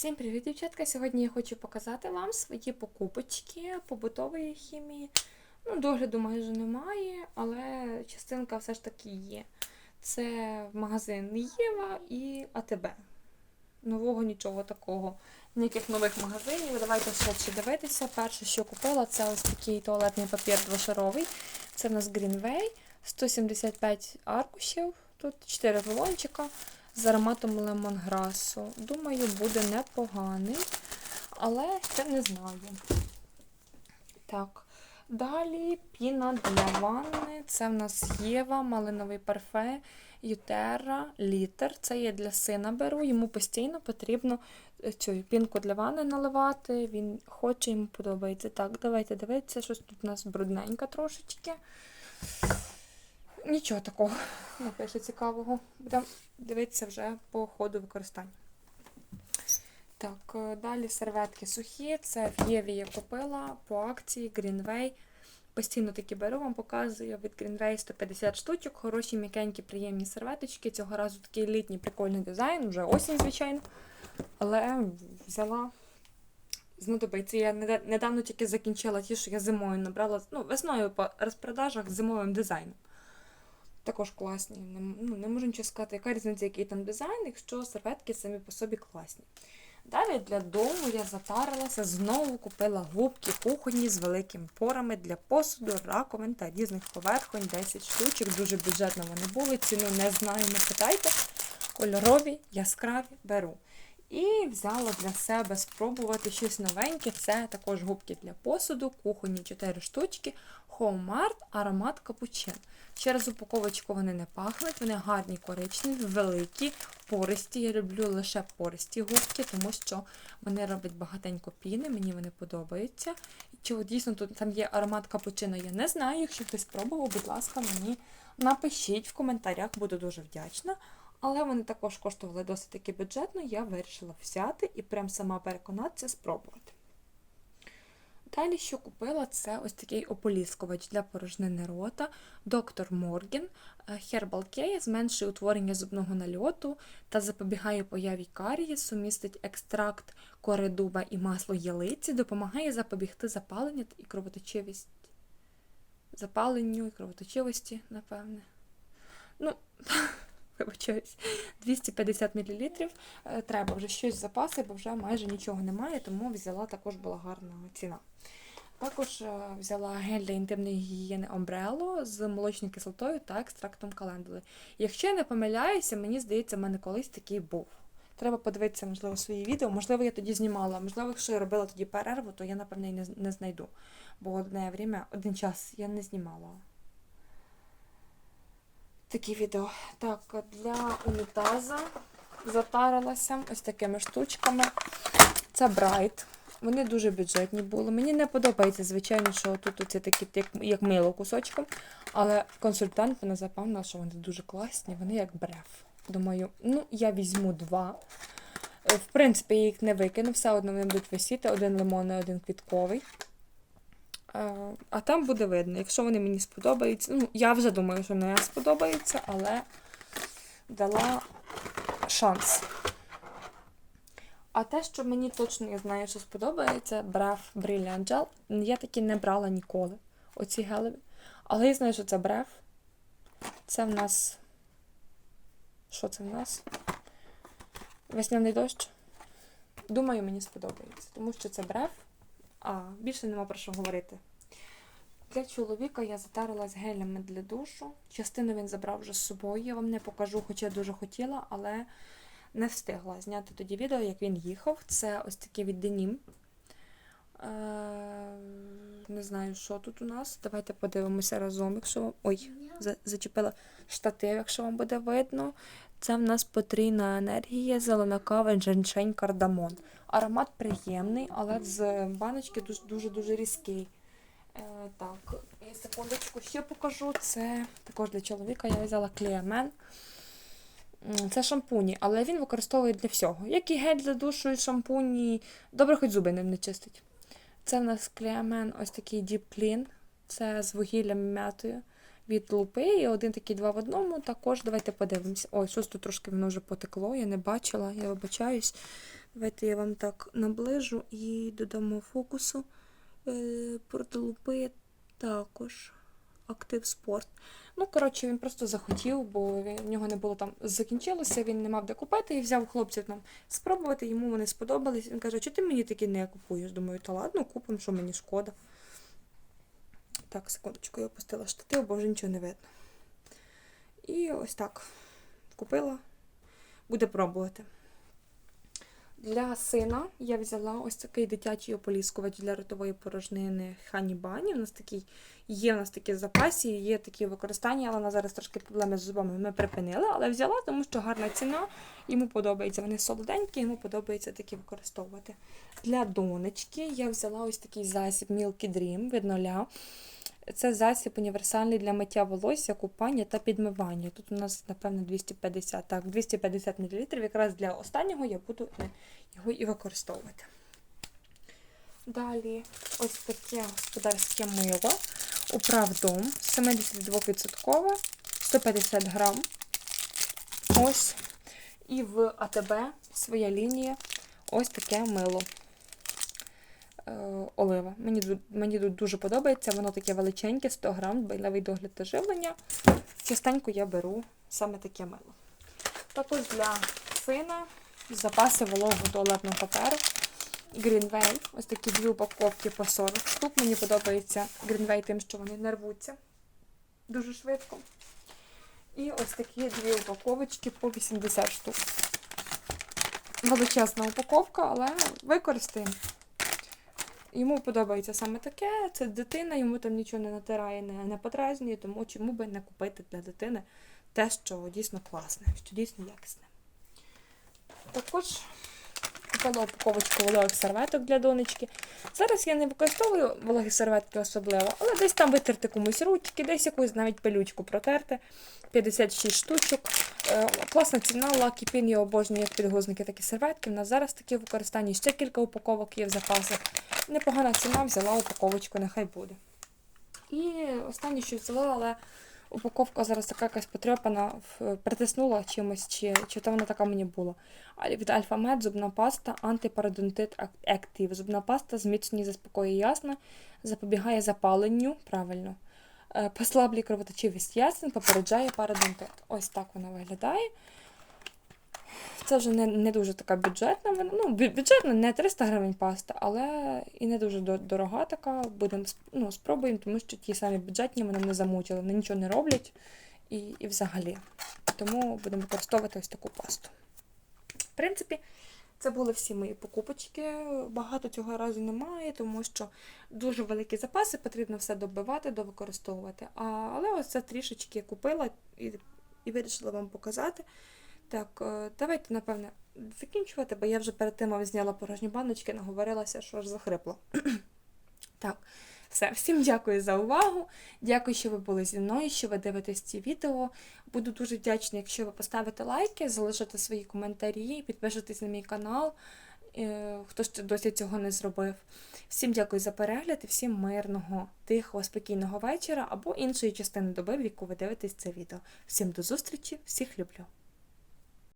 Всім привіт, дівчатка! Сьогодні я хочу показати вам свої покупочки побутової хімії. Ну, догляду майже немає, але частинка все ж таки є. Це магазин Єва і АТБ. Нового нічого такого, ніяких нових магазинів. Давайте швидше дивитися. Перше, що купила, це ось такий туалетний папір двошаровий. Це в нас Greenway, 175 аркушів, тут 4 рулончика з ароматом лемонграсу. Думаю, буде непоганий, але ще не знаю. Так. Далі піна для ванни. Це в нас Єва, малиновий парфе, Ютера, літер. Це я для сина беру. Йому постійно потрібно е, цю пінку для ванни наливати. Він хоче, йому подобається. Так, давайте дивитися, щось тут у нас брудненько трошечки. Нічого такого не пише цікавого. Будемо дивитися вже по ходу використання. Так, е, далі серветки сухі. Це в Єві я купила по акції Greenway. Постійно такі беру, вам показую від Greenway 150 штучок. Хороші, м'якенькі, приємні серветочки. Цього разу такий літній прикольний дизайн, вже осінь, звичайно. Але взяла. Знадобиться. Я недавно тільки закінчила ті, що я зимою набрала. Ну, весною по розпродажах з зимовим дизайном. Також класні. Не, ну, не можу нічого сказати, яка різниця, який там дизайн, якщо серветки самі по собі класні. Далі для дому я затарилася, знову купила губки кухонні з великими порами для посуду, раковин та різних поверхонь, 10 штучок. Дуже бюджетно вони були. Ціну не знаю, не питайте. Кольорові, яскраві беру. І взяла для себе спробувати щось новеньке. Це також губки для посуду, кухонні 4 штучки, Homemart, аромат капучин. Через упаковочку вони не пахнуть, вони гарні, коричневі, великі, пористі. Я люблю лише пористі губки, тому що вони роблять багатенько піни, мені вони подобаються. Чи дійсно тут там є аромат капучино, я не знаю. Якщо хтось спробував, будь ласка, мені напишіть в коментарях, буду дуже вдячна. Але вони також коштували досить таки бюджетно, я вирішила взяти і прям сама переконатися спробувати. Далі, що купила, це ось такий ополіскувач для порожнини рота Доктор Морген Herbal Care зменшує утворення зубного нальоту та запобігає появі карії, сумістить екстракт кори дуба і масло ялиці, допомагає запобігти запаленню і кровоточивість. Запаленню і кровоточивості, напевне. Ну, вибачаюсь, 250 мл. Е, Треба вже щось запаси, бо вже майже нічого немає, тому взяла також була гарна ціна. Також е, взяла гель для інтимної гігієни Ombrello з молочною кислотою та екстрактом календули. Якщо я не помиляюся, мені здається, в мене колись такий був. Треба подивитися, можливо, свої відео. Можливо, я тоді знімала. Можливо, якщо я робила тоді перерву, то я, напевне, і не, не знайду. Бо одне время, один час я не знімала такі відео. Так, для унітаза затарилася ось такими штучками. Це Bright. Вони дуже бюджетні були. Мені не подобається, звичайно, що тут оці такі, як, як мило кусочком. Але консультант мене запевнила, що вони дуже класні, вони як бреф. Думаю, ну, я візьму два. Е, В принципі, я їх не викину, все одно вони будуть висіти, один лимонний, один квітковий. Е, А там буде видно, якщо вони мені сподобаються. Ну, я вже думаю, що не сподобаються, але дала шанс. А те, що мені точно я знаю, що сподобається, Бреф Brilliant Gel. Я такі не брала ніколи. Оці гелеві. Але я знаю, що це Бреф. Це в нас. Що це в нас? Весняний дощ. Думаю, мені сподобається, тому що це бреф. А, більше нема про що говорити. Для чоловіка я затарилась гелями для душу. Частину він забрав вже з собою. Я вам не покажу, хоча я дуже хотіла, але не встигла зняти тоді відео, як він їхав. Це ось такий від Денім. Е, не знаю, що тут у нас. Давайте подивимося разом, якщо вам. Ой, за- зачепила штатив, якщо вам буде видно. Це в нас потрійна енергія, зелена кава, женьшень, кардамон. Аромат приємний, але з баночки дуже-дуже різкий. Е, так, і секундочку ще покажу. Це також для чоловіка я взяла Клеамен. М, Це шампуні, але він використовує для всього. Як і гель для душу, і шампуні. Добре, хоч зуби ним не чистить. Це в нас Клеамен ось такий Deep Clean. Це з вугіллям м'ятою від лупи. І один такий два в одному. Також давайте подивимося. Ой, щось тут трошки воно вже потекло, я не бачила, я вибачаюсь. Давайте я вам так наближу і додамо фокусу. Е, Протолупи також. Актив спорт. Ну, коротше, він просто захотів, бо в нього не було там закінчилося, він не мав де купити і взяв хлопців там спробувати, йому вони сподобались. Він каже, чи ти мені такі не купуєш? Думаю, та ладно, купимо, що мені шкода. Так, секундочку, я опустила штатив, бо вже нічого не видно. І ось так. Купила. Буде пробувати. Для сина я взяла ось такий дитячий ополіскувач для ротової порожнини Хані Бані. У нас такий є в нас такі запасі, є такі використання, але вона зараз трошки проблеми з зубами ми припинили, але взяла, тому що гарна ціна, йому подобається. Вони солоденькі, йому подобається такі використовувати. Для донечки я взяла ось такий засіб Milky Dream від нуля. Це засіб універсальний для миття волосся, купання та підмивання. Тут у нас, напевно, 250, так, 250 мл. Якраз для останнього я буду е, його і використовувати. Далі ось таке господарське мило. Управдом 72%, 150 грам. Ось. І в АТБ своя лінія. Ось таке мило. Е, олива. Мені, мені дуже подобається, воно таке величеньке, 100 грам, дбайливий догляд та живлення. Частенько я беру саме таке мило. Також для сина запаси вологого туалетного паперу. Greenway. Ось такі дві упаковки по 40 штук. Мені подобається Greenway тим, що вони не рвуться дуже швидко. І ось такі дві упаковочки по 80 штук. Величезна упаковка, але використаємо. Йому подобається саме таке, це дитина, йому там нічого не натирає, не, не подразнює, тому чому би не купити для дитини те, що дійсно класне, що дійсно якісне. Також купила упаковочку вологих серветок для донечки. Зараз я не використовую вологі серветки особливо, але десь там витерти комусь ручки, десь якусь навіть пилючку протерти. 56 штучок. Е, Класна ціна, Lucky Pin, я обожнюю як підгузники, такі серветки. У нас зараз такі в використанні ще кілька упаковок є в запасах. Непогана ціна, взяла упаковочку, нехай буде. І останнє, що взяла, але упаковка зараз така якась потрепана, притиснула чимось, чи, чи то вона така мені була. Від Альфа-Мед зубна паста антипарадонтит актив. Зубна паста зміцнює, заспокоює ясно, запобігає запаленню, правильно. Е, Послаблює кровоточивість ясен, попереджає парадонтит. Ось так вона виглядає. Це вже не, не дуже така бюджетна. Ну, бюджетна, не 300 гривень паста, але і не дуже дорога така. Будемо ну, спробуємо, тому що ті самі бюджетні мене не замучили, вони нічого не роблять і, і взагалі. Тому будемо використовувати ось таку пасту. В принципі, це були всі мої покупочки. Багато цього разу немає, тому що дуже великі запаси, потрібно все добивати, довикористовувати. А, але ось це трішечки купила і, і вирішила вам показати. Так, е, давайте, напевне, закінчувати, бо я вже перед тим зняла порожні баночки, наговорилася, що аж захрипла. так, все, всім дякую за увагу. Дякую, що ви були зі мною, що ви дивитесь ці відео. Буду дуже вдячна, якщо ви поставите лайки, залишите свої коментарі, підпишетесь на мій канал, е, хто ще досі цього не зробив. Всім дякую за перегляд і всім мирного, тихого, спокійного вечора або іншої частини доби, в яку ви дивитесь це відео. Всім до зустрічі, всіх люблю!